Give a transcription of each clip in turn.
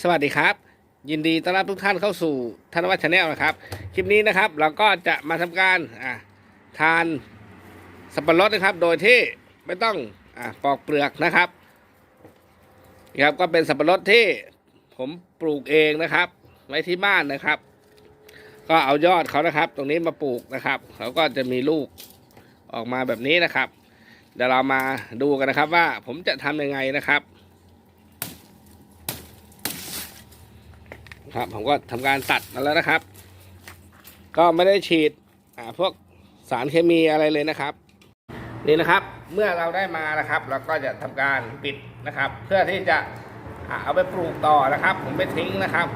สวัสดีครับ ยินดีต้อนรับทุกท่านเข้าสู่ธนวัฒน์ชาแนลนะครับ คลิปนี้นะครับ เราก็จะมาทำการอ่าทานสับปะรดนะครับ โดยที่ไม่ต้องอาปอกเปลือกนะครับนี่ครับก็เป็นสับปะรดที่ผมปลูกเองนะครับ ไว้ที่บ้านนะครับ ก็เอายอดเขานะครับ ตรงนี้มาปลูกนะครับเขาก็จะมีลูกออกมาแบบนี้นะครับ เดี๋ยวเรามาดูกันนะครับว่าผมจะทำยังไงนะครับ ครับ ผมก็ทำการตัดมาแล้วนะครับ ก็ไม่ได้ฉีดพวกสารเคมีอะไรเลยนะครับ นี่นะครับเมื่อเราได้มานะครับ เราก็จะทำการปิดนะครับ เพื่อที่จะเอาไปปลูกต่อนะครับ ผมไม่ทิ้งนะครับ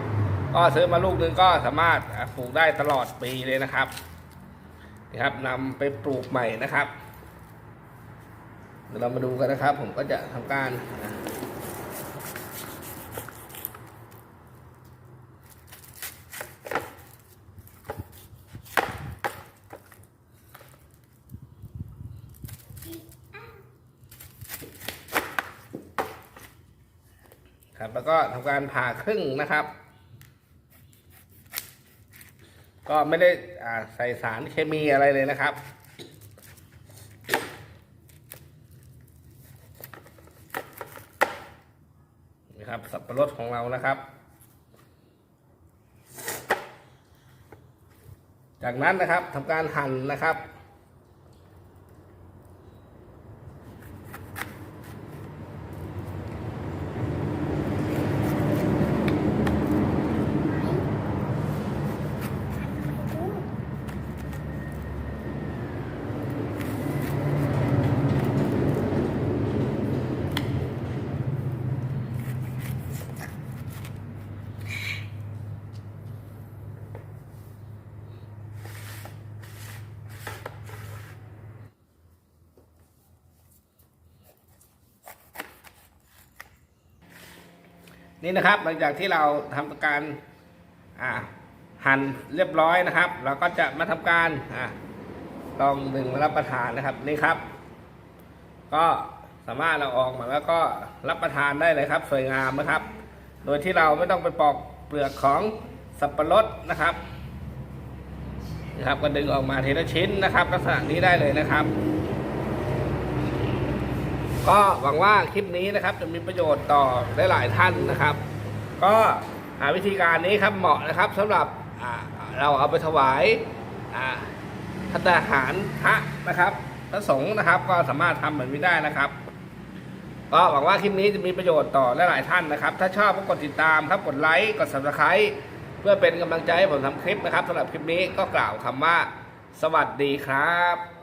ก็ซื้อมาลูกนึงก็สามารถปลูกได้ตลอดปีเลยนะครับนี่ครับนำไปปลูกใหม่นะครับเดี๋ยวเรามาดูกันนะครับ ผมก็จะทำการ ครับ แล้วก็ทำการผ่าครึ่งนะครับ ก็ไม่ได้ใส่สารเคมีอะไรเลยนะครับนี่ครับสับปะรดของเรานะครับ จากนั้นนะครับทำการหั่นนะครับ นี่นะครับหลังจากที่เราทำการหั่นเรียบร้อยนะครับ เราก็จะมาทำการอลองดึงมารับประทานนะครับนี่ครับ ก็สามารถเราออกมาแล้วก็รับประทานได้เลยครับ สวยงามนะครับ โดยที่เราไม่ต้องไปปอกเปลือกของสับปะรดนะครับนะครับก็ดึงออกมาทีละชิ้นนะครับ ลักษณะนี้ได้เลยนะครับ ก็หวังว่าคลิปนี้นะครับจะมีประโยชน์ต่อหลายๆท่านนะครับ ก็หาวิธีการนี้ครับเหมาะนะครับสำหรับเราเอาไปถวายอ่าพัตตาหารพระนะครับพระสงฆ์นะครับ ก็สามารถทำแบบนี้ได้นะครับ ก็หวังว่าคลิปนี้จะมีประโยชน์ต่อหลายๆท่านนะครับ ถ้าชอบก็กดติดตามครับกดไลค์กด subscribe เพื่อเป็นกำลังใจให้ผมทำคลิปนะครับสำหรับคลิปนี้ก็กล่าวคำว่า สวัสดีครับ